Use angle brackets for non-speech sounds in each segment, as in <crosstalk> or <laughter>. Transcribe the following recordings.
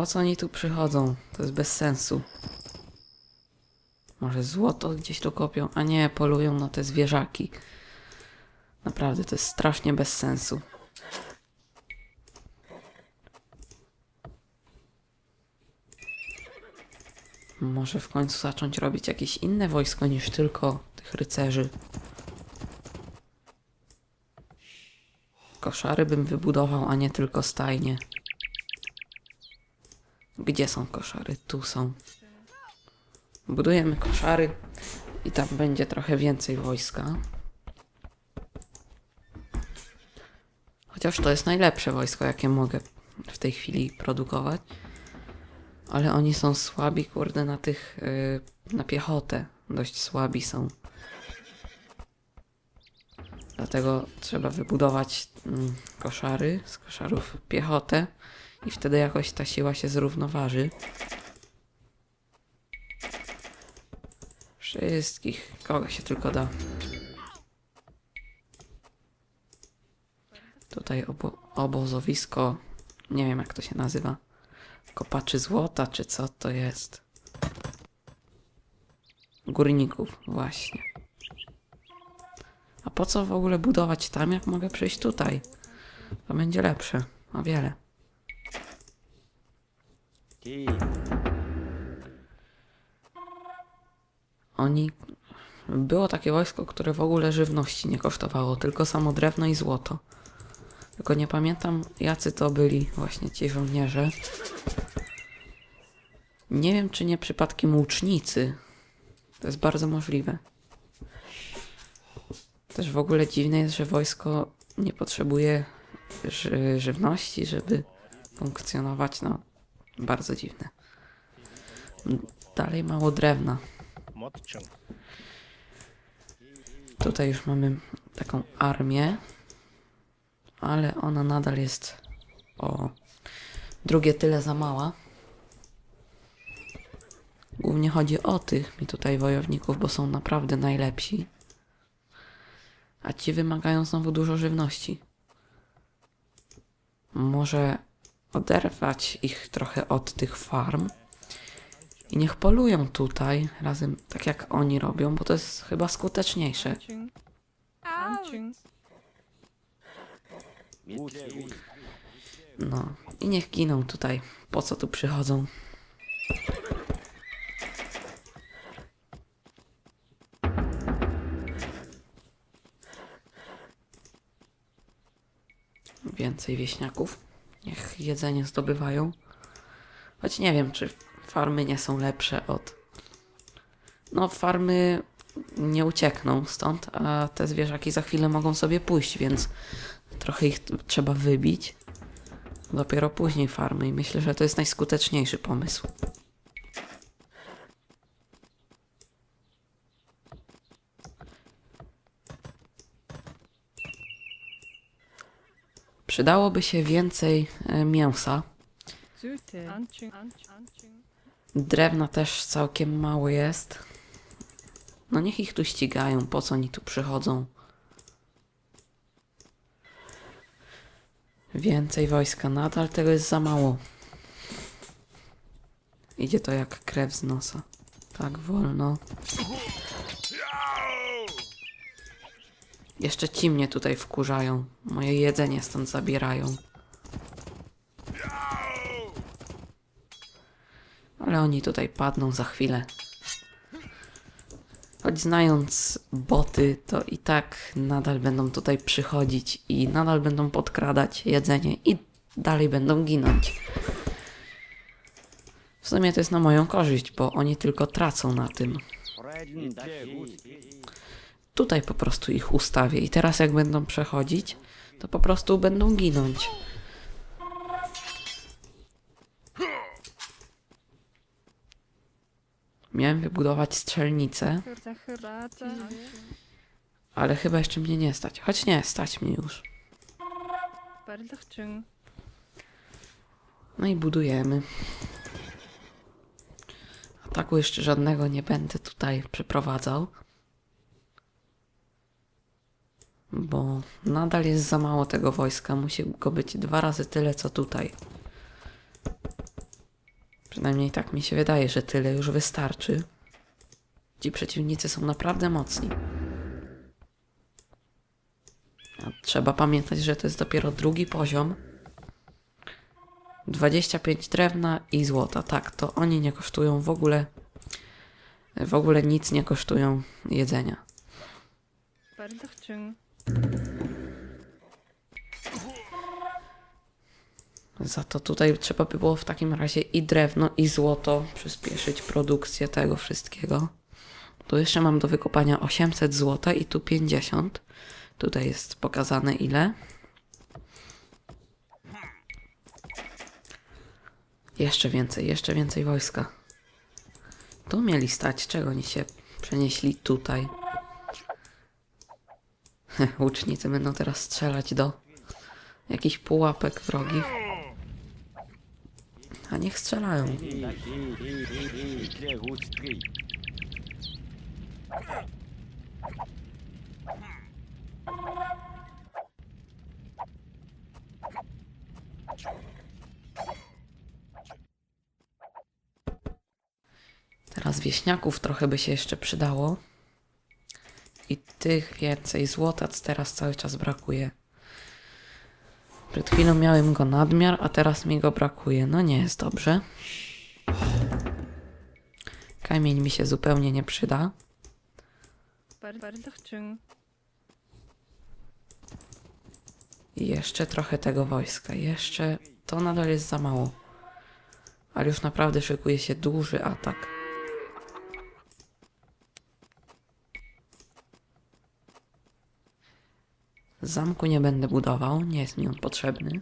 Po co oni tu przychodzą? To jest bez sensu. Może złoto gdzieś tu kopią? A nie, polują na te zwierzaki. Naprawdę, to jest strasznie bez sensu. Może w końcu zacząć robić jakieś inne wojsko niż tylko tych rycerzy. Koszary bym wybudował, a nie tylko stajnie. Gdzie są koszary? Tu są. Budujemy koszary i tam będzie trochę więcej wojska. Chociaż to jest najlepsze wojsko, jakie mogę w tej chwili produkować. Ale oni są słabi, kurde, na tych. Yy, na piechotę. Dość słabi są. Dlatego trzeba wybudować mm, koszary, z koszarów piechotę i wtedy jakoś ta siła się zrównoważy. Wszystkich, kogo się tylko da. Tutaj obo obozowisko, nie wiem jak to się nazywa. Kopaczy złota, czy co to jest? Górników, właśnie. A po co w ogóle budować tam, jak mogę przyjść tutaj? To będzie lepsze, o wiele. Było takie wojsko, które w ogóle żywności nie kosztowało, tylko samo drewno i złoto. Tylko nie pamiętam, jacy to byli właśnie ci żołnierze. Nie wiem, czy nie przypadkiem łucznicy. To jest bardzo możliwe. Też w ogóle dziwne jest, że wojsko nie potrzebuje ży żywności, żeby funkcjonować. No, bardzo dziwne. Dalej mało drewna. Tutaj już mamy taką armię, ale ona nadal jest o drugie tyle za mała. Głównie chodzi o tych mi tutaj wojowników, bo są naprawdę najlepsi. A ci wymagają znowu dużo żywności. Może oderwać ich trochę od tych farm i niech polują tutaj razem, tak jak oni robią, bo to jest chyba skuteczniejsze. No i niech giną tutaj. Po co tu przychodzą? Więcej wieśniaków. Niech jedzenie zdobywają. Choć nie wiem, czy farmy nie są lepsze od. No, farmy nie uciekną stąd, a te zwierzaki za chwilę mogą sobie pójść, więc trochę ich trzeba wybić. Dopiero później farmy i myślę, że to jest najskuteczniejszy pomysł. Przydałoby się więcej e, mięsa. Drewna też całkiem mało jest. No niech ich tu ścigają, po co oni tu przychodzą? Więcej wojska, nadal tego jest za mało. Idzie to jak krew z nosa. Tak wolno. Jeszcze ci mnie tutaj wkurzają. Moje jedzenie stąd zabierają. Ale oni tutaj padną za chwilę. Choć znając boty, to i tak nadal będą tutaj przychodzić i nadal będą podkradać jedzenie i dalej będą ginąć. W sumie to jest na moją korzyść, bo oni tylko tracą na tym. Tutaj po prostu ich ustawię i teraz jak będą przechodzić, to po prostu będą ginąć. Miałem wybudować strzelnicę, ale chyba jeszcze mnie nie stać. Choć nie, stać mnie już. Bardachjing. No i budujemy. Ataku jeszcze żadnego nie będę tutaj przeprowadzał. Bo nadal jest za mało tego wojska. Musi go być dwa razy tyle, co tutaj. Przynajmniej tak mi się wydaje, że tyle już wystarczy. Ci przeciwnicy są naprawdę mocni. A trzeba pamiętać, że to jest dopiero drugi poziom. 25 drewna i złota. Tak, to oni nie kosztują w ogóle. W ogóle nic nie kosztują jedzenia. Bardachczyn. Za to tutaj trzeba by było w takim razie i drewno, i złoto przyspieszyć produkcję tego wszystkiego. Tu jeszcze mam do wykopania 800 złota i tu 50. Tutaj jest pokazane ile. Jeszcze więcej, jeszcze więcej wojska. Tu mieli stać, czego oni się przenieśli tutaj. Łucznicy będą teraz strzelać do jakichś pułapek wrogich. A niech strzelają. Teraz wieśniaków trochę by się jeszcze przydało. I tych więcej. Złota teraz cały czas brakuje. Przed chwilą miałem go nadmiar, a teraz mi go brakuje. No nie jest dobrze. Kamień mi się zupełnie nie przyda. I jeszcze trochę tego wojska. Jeszcze to nadal jest za mało. Ale już naprawdę szykuje się duży atak. Zamku nie będę budował, nie jest mi on potrzebny.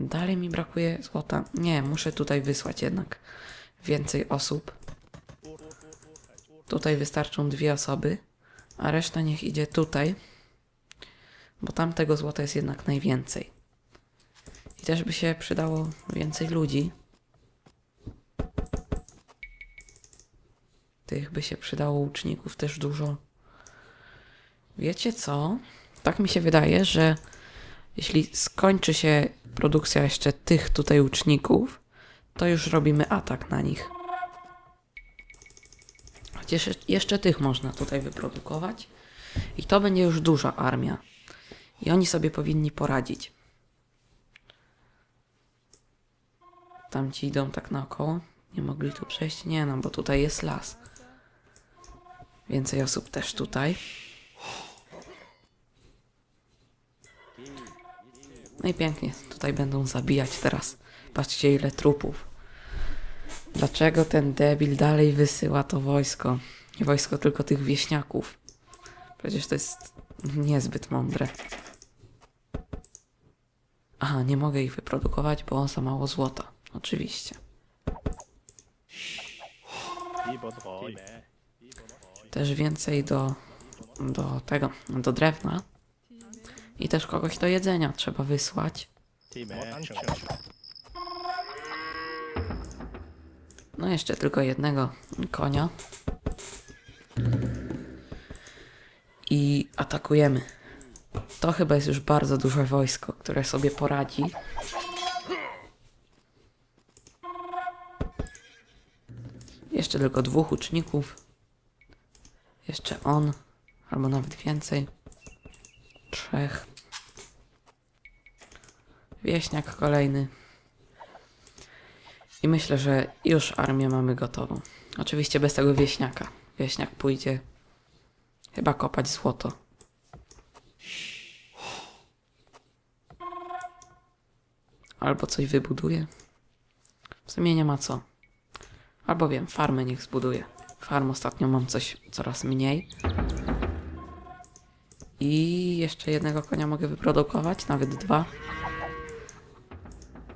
Dalej mi brakuje złota. Nie, muszę tutaj wysłać jednak więcej osób. Tutaj wystarczą dwie osoby, a reszta niech idzie tutaj, bo tam tego złota jest jednak najwięcej. I też by się przydało więcej ludzi. Tych by się przydało łuczników też dużo. Wiecie co? Tak mi się wydaje, że jeśli skończy się produkcja jeszcze tych tutaj łuczników, to już robimy atak na nich. Chociaż jeszcze- tych można tutaj wyprodukować. I to będzie już duża armia. I oni sobie powinni poradzić. Tamci idą tak naokoło. Nie mogli tu przejść? Nie, no bo tutaj jest las. Więcej osób też tutaj. No i pięknie. Tutaj będą zabijać teraz. Patrzcie ile trupów. Dlaczego ten debil dalej wysyła to wojsko? Nie wojsko, tylko tych wieśniaków. Przecież to jest niezbyt mądre. Aha, nie mogę ich wyprodukować, bo za mało złota. Oczywiście. Też więcej do, do tego, do drewna. I też kogoś do jedzenia trzeba wysłać. No jeszcze tylko jednego konia. I atakujemy. To chyba jest już bardzo duże wojsko, które sobie poradzi. Jeszcze tylko dwóch uczników. Jeszcze on, albo nawet więcej. Trzech. Wieśniak kolejny. I myślę, że już armię mamy gotową. Oczywiście bez tego wieśniaka. Wieśniak pójdzie chyba kopać złoto. Albo coś wybuduje. W sumie nie ma co. Albo wiem, farmę niech zbuduje. Farm ostatnio mam coś coraz mniej. I jeszcze jednego konia mogę wyprodukować, nawet dwa.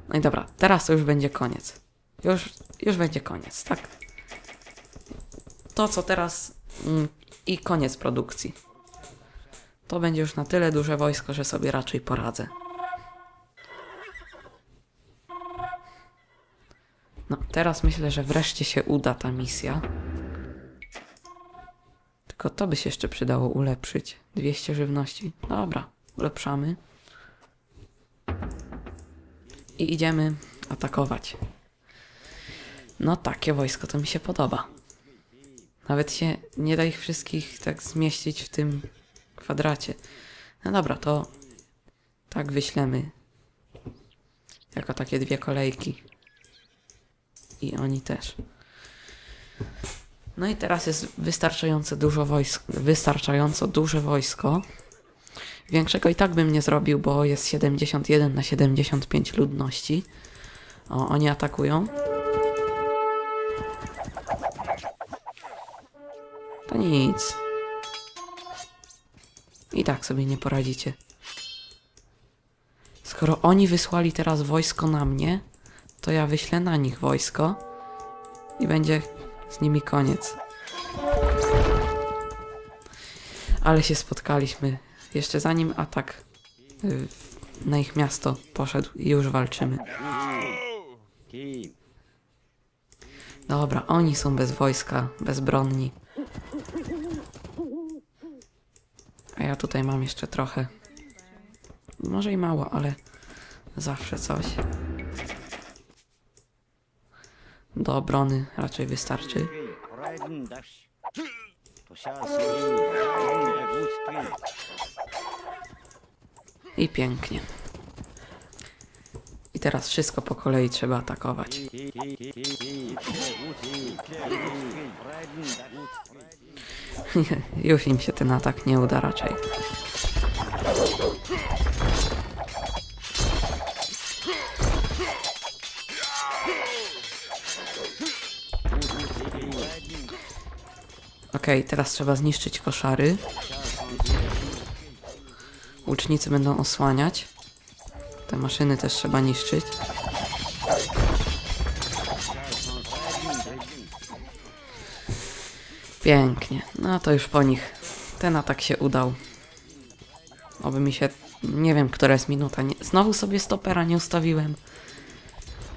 No i dobra, teraz to już będzie koniec. Już, już będzie koniec, tak? To co teraz mm, i koniec produkcji. To będzie już na tyle duże wojsko, że sobie raczej poradzę. No, teraz myślę, że wreszcie się uda ta misja. Tylko to by się jeszcze przydało ulepszyć. 200 żywności. Dobra, ulepszamy. I idziemy atakować. No takie wojsko to mi się podoba. Nawet się nie da ich wszystkich tak zmieścić w tym kwadracie. No dobra, to tak wyślemy. Jako takie dwie kolejki. I oni też. No i teraz jest wystarczająco dużo wojsk, wystarczająco duże wojsko. Większego i tak bym nie zrobił, bo jest 71 na 75 ludności. O, oni atakują. To nic. I tak sobie nie poradzicie. Skoro oni wysłali teraz wojsko na mnie, to ja wyślę na nich wojsko i będzie z nimi koniec. Ale się spotkaliśmy jeszcze zanim atak y, na ich miasto poszedł i już walczymy. Dobra, oni są bez wojska, bezbronni. A ja tutaj mam jeszcze trochę. Może i mało, ale zawsze coś. Do obrony raczej wystarczy. I pięknie. I teraz wszystko po kolei trzeba atakować. <laughs> Już im się ten atak nie uda raczej. Okej, teraz trzeba zniszczyć koszary. Łucznicy będą osłaniać. Te maszyny też trzeba niszczyć. Pięknie. No to już po nich. Ten atak się udał. Oby mi się... Nie wiem, która jest minuta. Nie... Znowu sobie stopera nie ustawiłem.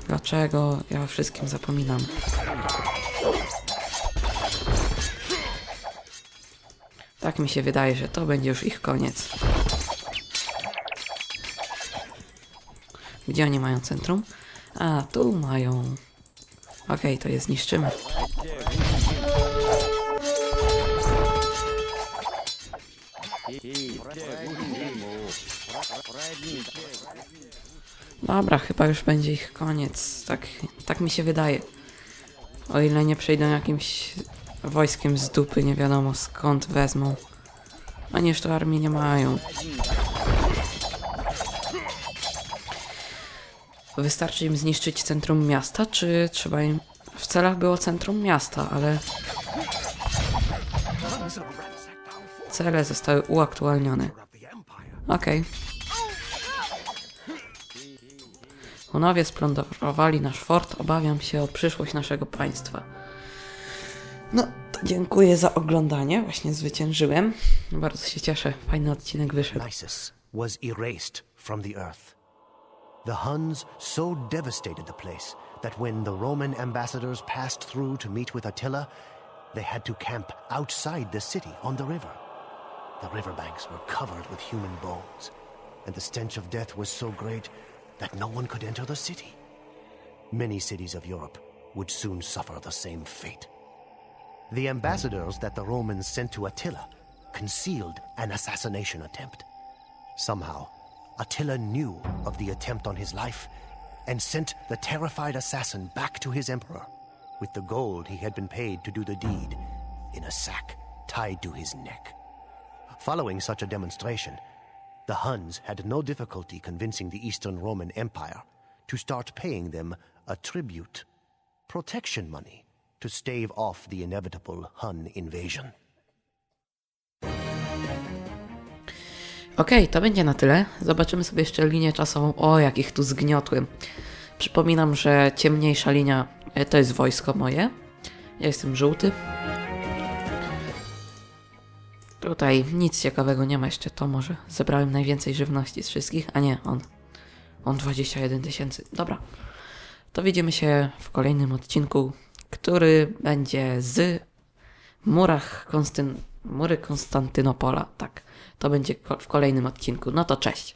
Dlaczego? Ja o wszystkim zapominam. Tak mi się wydaje, że to będzie już ich koniec. Gdzie oni mają centrum? A, tu mają. Okej, to je zniszczymy. Dobra, chyba już będzie ich koniec. Tak, tak mi się wydaje. O ile nie przejdą jakimś wojskiem z dupy, nie wiadomo skąd wezmą. Oni już tu armii nie mają. Wystarczy im zniszczyć centrum miasta, czy trzeba im... W celach było centrum miasta, ale... Cele zostały uaktualnione. Okej. Hunowie splądrowali nasz fort. Obawiam się o przyszłość naszego państwa. No, to dziękuję za oglądanie. Właśnie zwyciężyłem. Bardzo się cieszę. Fajny odcinek wyszedł. Nisus was erased from the earth. The Huns so devastated the place that when the Roman ambassadors passed through to meet with Attila, they had to camp outside the city on the river. The riverbanks were covered with human bones, and the stench of death was so great that no one could enter the city. Many cities of Europe would soon suffer the same fate. The ambassadors that the Romans sent to Attila concealed an assassination attempt. Somehow, Attila knew of the attempt on his life and sent the terrified assassin back to his emperor with the gold he had been paid to do the deed in a sack tied to his neck. Following such a demonstration, the Huns had no difficulty convincing the Eastern Roman Empire to start paying them a tribute, protection money, to stave off the inevitable Hun invasion. Okej, to będzie na tyle. Zobaczymy sobie jeszcze linię czasową. O, jak ich tu zgniotłem. Przypominam, że ciemniejsza linia e, to jest wojsko moje. Ja jestem żółty. Tutaj nic ciekawego nie ma jeszcze. To może zebrałem najwięcej żywności z wszystkich. A nie, on. On 21 tysięcy. Dobra. To widzimy się w kolejnym odcinku, który będzie z murach Konstyn... Mury Konstantynopola, tak. To będzie w kolejnym odcinku. No to cześć.